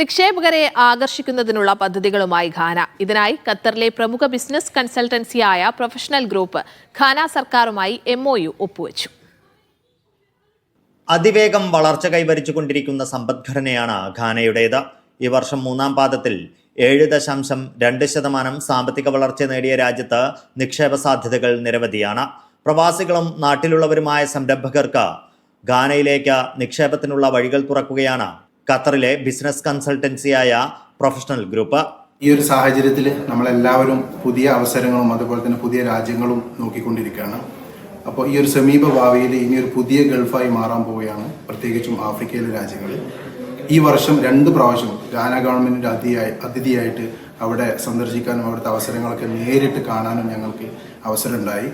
നിക്ഷേപകരെ ആകർഷിക്കുന്നതിനുള്ള പദ്ധതികളുമായി ഘാന ഇതിനായി ഖത്തറിലെ പ്രമുഖ ബിസിനസ് കൺസൾട്ടൻസിയായ പ്രൊഫഷണൽ ഗ്രൂപ്പ് ഘാന സർക്കാരുമായി എം ഒ യു ഒപ്പുവച്ചു. അതിവേഗം വളർച്ച കൈവരിച്ചുകൊണ്ടിരിക്കുന്ന സമ്പദ്ഘടനയാണ് ഘാനയുടേത് ഈ വർഷം മൂന്നാം പാദത്തിൽ ഏഴ് ദശാംശം രണ്ട് ശതമാനം സാമ്പത്തിക വളർച്ച നേടിയ രാജ്യത്ത് നിക്ഷേപ സാധ്യതകൾ നിരവധിയാണ്. പ്രവാസികളും നാട്ടിലുള്ളവരുമായ സംരംഭകർക്ക് ഘാനയിലേക്ക് നിക്ഷേപത്തിനുള്ള വഴികൾ തുറക്കുകയാണ് ഖത്തറിലെ ബിസിനസ് കൺസൾട്ടൻസിയായ പ്രൊഫഷണൽ ഗ്രൂപ്പ്. ഈ ഒരു സാഹചര്യത്തിൽ നമ്മളെല്ലാവരും പുതിയ അവസരങ്ങളും അതുപോലെ തന്നെ പുതിയ രാജ്യങ്ങളും നോക്കിക്കൊണ്ടിരിക്കുകയാണ്. അപ്പോൾ ഈ ഒരു സമീപ ഭാവിയിൽ ഇനി ഒരു പുതിയ ഗൾഫായി മാറാൻ പോവുകയാണ് പ്രത്യേകിച്ചും ആഫ്രിക്കയിലെ രാജ്യങ്ങളിൽ ഈ വർഷം രണ്ട് പ്രാവശ്യം ഗാന ഗവൺമെന്റിന്റെ അതിഥിയായി അതിഥിയായിട്ട് അവിടെ സന്ദർശിക്കാനും അവിടുത്തെ അവസരങ്ങളൊക്കെ നേരിട്ട് കാണാനും ഞങ്ങൾക്ക് അവസരമുണ്ടായി.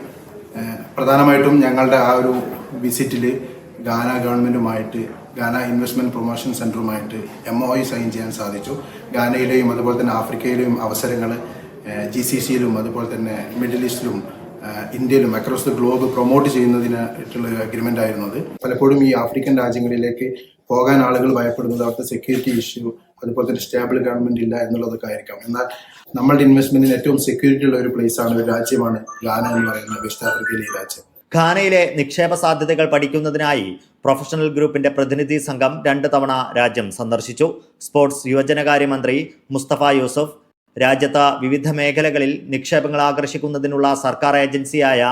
പ്രധാനമായിട്ടും ഞങ്ങളുടെ ആ ഒരു വിസിറ്റിൽ ഗാന ഗവൺമെന്റുമായിട്ട് ഗാന ഇൻവെസ്റ്റ്മെന്റ് പ്രൊമോഷൻ സെന്ററുമായിട്ട് എം ഒ സൈൻ ചെയ്യാൻ സാധിച്ചു. ഗാനയിലെയും അതുപോലെ തന്നെ ആഫ്രിക്കയിലെയും അവസരങ്ങൾ ജി സി സിയിലും അതുപോലെ തന്നെ മിഡിൽ ഈസ്റ്റിലും ഇന്ത്യയിലും അക്രോസ് ദ ഗ്ലോബ് പ്രൊമോട്ട് ചെയ്യുന്നതിനായിട്ടുള്ള ഒരു അഗ്രിമെന്റ് ആയിരുന്നത് പലപ്പോഴും ഈ ആഫ്രിക്കൻ രാജ്യങ്ങളിലേക്ക് പോകാൻ ആളുകൾ ഭയപ്പെടുന്നത് അവിടുത്തെ സെക്യൂരിറ്റി ഇഷ്യൂ അതുപോലെ തന്നെ സ്റ്റേബിൾ ഗവൺമെന്റ് ഇല്ല എന്നുള്ളതൊക്കെ ആയിരിക്കാം. എന്നാൽ നമ്മളുടെ ഇൻവെസ്റ്റ്മെന്റിന് ഏറ്റവും സെക്യൂരിറ്റി ഉള്ള ഒരു പ്ലേസ് ആണ് ഒരു രാജ്യമാണ് ഗാന എന്ന് പറയുന്ന വെസ്റ്റ് ആഫ്രിക്കയിലെ രാജ്യം. ഘാനയിലെ നിക്ഷേപ സാധ്യതകൾ പഠിക്കുന്നതിനായി പ്രൊഫഷണൽ ഗ്രൂപ്പിന്റെ പ്രതിനിധി സംഘം രണ്ട് തവണ രാജ്യം സന്ദർശിച്ചു. സ്പോർട്സ് യുവജനകാര്യമന്ത്രി മുസ്തഫ യൂസഫ് രാജ്യത്ത് വിവിധ മേഖലകളിൽ നിക്ഷേപങ്ങൾ ആകർഷിക്കുന്നതിനുള്ള സർക്കാർ ഏജൻസിയായ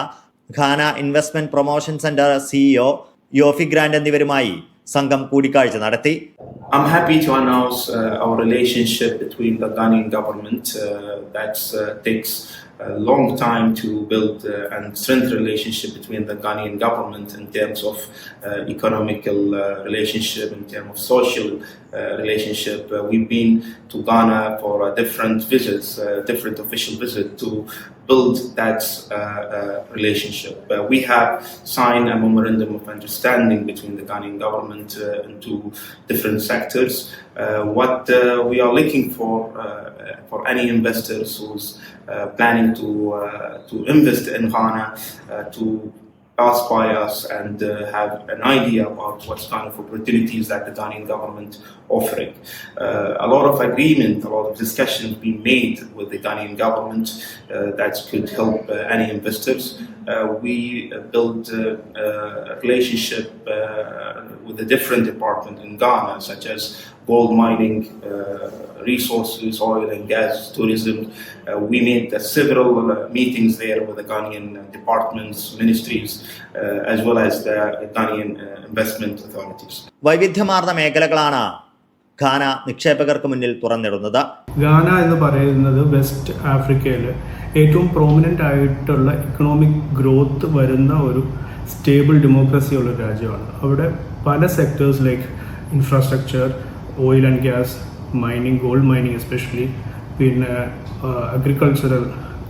Ghana investment promotion centre CEO Yofi Grant എന്നിവരുമായി സംഘം കൂടിക്കാഴ്ച നടത്തി. I'm happy to announce uh, our relationship between the Ghanaian government uh, that uh, takes a long time to build uh, and strengthen relationship between the Ghanaian government in terms of uh, economical uh, relationship, in terms of social uh, relationship. Uh, we've been to Ghana for uh, different visits, different official visits to build that uh, uh, relationship. Uh, we have signed a memorandum of understanding between the Ghanaian government uh, two different sectors. Uh, what uh, we are looking for for any investors who's planning to to invest in Ghana to pass by us and uh, have an idea about what kind of opportunities that the Ghanaian government offering. Uh, a lot of agreement, a lot of discussions being made with the Ghanaian government uh, that could help uh, any investors. Uh, we build uh, a relationship with a different department in Ghana, such as gold mining, uh, resources, oil and gas, tourism. Uh, we made uh, several uh, meetings there with the Ghanaian uh, departments, ministries, uh, as well as the Ghanaian uh, investment authorities. വൈവിധ്യമാർന്ന മേഖലകളാണ് Ghana നിക്ഷേപകർക്ക് മുന്നിൽ തുറന്നിടുന്നത് ഖാന എന്ന് പറയുന്നത് west ആഫ്രിക്കയിൽ ഏറ്റവും prominent ആയിട്ടുള്ള economic growth വരുന്ന ഒരു സ്റ്റേബിൾ ഡെമോക്രസി ഉള്ള രാജ്യമാണ്. അവിടെ പല sectors like infrastructure oil and gas mining gold mining especially പിന്നെ agricultural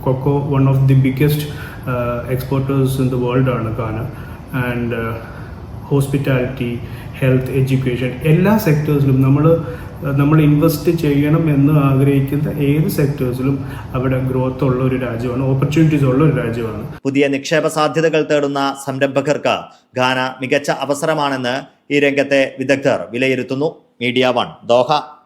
cocoa one of the biggest exporters in the world ആണ് Ghana and hospitality health education എല്ലാ സെക്ടേഴ്സിലും നമ്മൾ നമ്മൾ ഇൻവെസ്റ്റ് ചെയ്യണം എന്ന് ആഗ്രഹിക്കുന്ന ഏത് സെക്ടേഴ്സിലും അവിടെ ഗ്രോത്ത് ഉള്ള ഒരു രാജ്യമാണ് ഓപ്പർച്യൂണിറ്റീസ് ഉള്ള ഒരു രാജ്യമാണ്. പുതിയ നിക്ഷേപ സാധ്യതകൾ തേടുന്ന സംരംഭകർക്ക് ഘാന മികച്ച അവസരമാണെന്ന് ഈ രംഗത്തെ വിദഗ്ധർ വിലയിരുത്തുന്നു. Media One Doha.